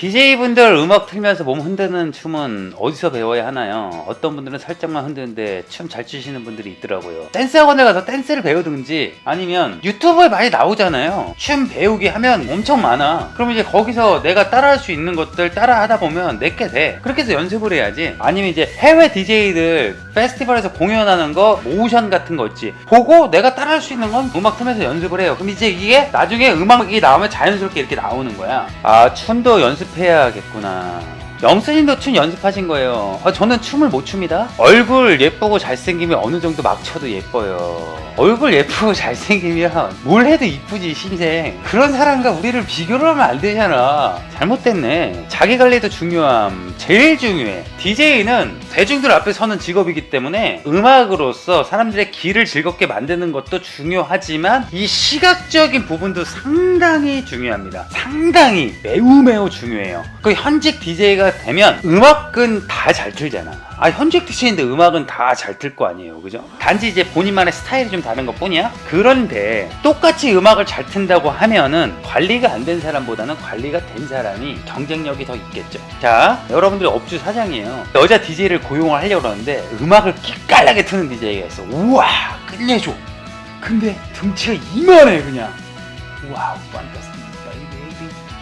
DJ분들 음악 틀면서 몸 흔드는 춤은 어디서 배워야 하나요? 어떤 분들은 살짝만 흔드는데 춤 잘 추시는 분들이 있더라고요. 댄스 학원에 가서 댄스를 배우든지 아니면 유튜브에 많이 나오잖아요. 춤 배우기 하면 엄청 많아. 그럼 이제 거기서 내가 따라할 수 있는 것들 따라 하다 보면 내게 돼. 그렇게 해서 연습을 해야지. 아니면 이제 해외 DJ들 페스티벌에서 공연하는 거 모션 같은 거 있지. 보고 내가 따라할 수 있는 건 음악 틀면서 연습을 해요. 그럼 이제 이게 나중에 음악이 나오면 자연스럽게 이렇게 나오는 거야. 아, 춤도 연습 해야겠구나. 영수님도 춤 연습하신 거예요. 아, 저는 춤을 못 춥니다. 얼굴 예쁘고 잘생기면 어느 정도 막 춰도 예뻐요. 얼굴 예쁘고 잘생기면 뭘 해도 이쁘지 신생. 그런 사람과 우리를 비교를 하면 안 되잖아. 잘못됐네. 자기 관리도 중요함. 제일 중요해. DJ는 대중들 앞에 서는 직업이기 때문에 음악으로서 사람들의 길을 즐겁게 만드는 것도 중요하지만 이 시각적인 부분도 상당히 중요합니다. 상당히 매우 매우 중요해요. 그 현직 DJ가 되면 음악은 다 잘 틀잖아. 아 현직 DJ인데 음악은 다 잘 틀 거 아니에요, 그죠? 단지 이제 본인만의 스타일이 좀 다른 것 뿐이야. 그런데 똑같이 음악을 잘 튼다고 하면은 관리가 안 된 사람보다는 관리가 된 사람이 경쟁력이 더 있겠죠. 자, 여러분 들이 업주 사장이에요. 여자 DJ를 고용을 하려고 그러는데 음악을 기깔나게 트는 DJ가 있어. 우와, 끝내줘. 근데 등치가 이만해 그냥. 와우, 판타스틱.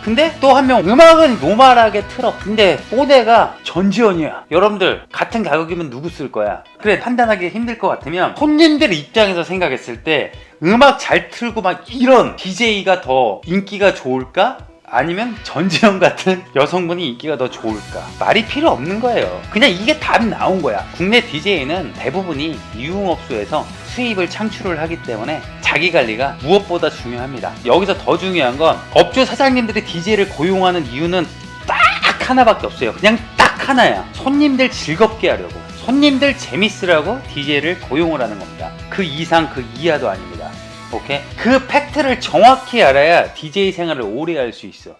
근데 또 한 명 음악은 노멀하게 틀어 근데 뽀대가 전지현이야 여러분들 같은 가격이면 누구 쓸 거야 그래 판단하기 힘들 것 같으면 손님들 입장에서 생각했을 때 음악 잘 틀고 막 이런 DJ가 더 인기가 좋을까? 아니면 전지현 같은 여성분이 인기가 더 좋을까? 말이 필요 없는 거예요. 그냥 이게 답이 나온 거야. 국내 DJ는 대부분이 유흥업소에서 수입을 창출을 하기 때문에 자기 관리가 무엇보다 중요합니다. 여기서 더 중요한 건 업주 사장님들이 DJ를 고용하는 이유는 딱 하나밖에 없어요. 그냥 딱 하나야. 손님들 즐겁게 하려고. 손님들 재밌으라고 DJ를 고용을 하는 겁니다. 그 이상 그 이하도 아닙니다. 오케이? 그 팩트를 정확히 알아야 DJ 생활을 오래 할 수 있어.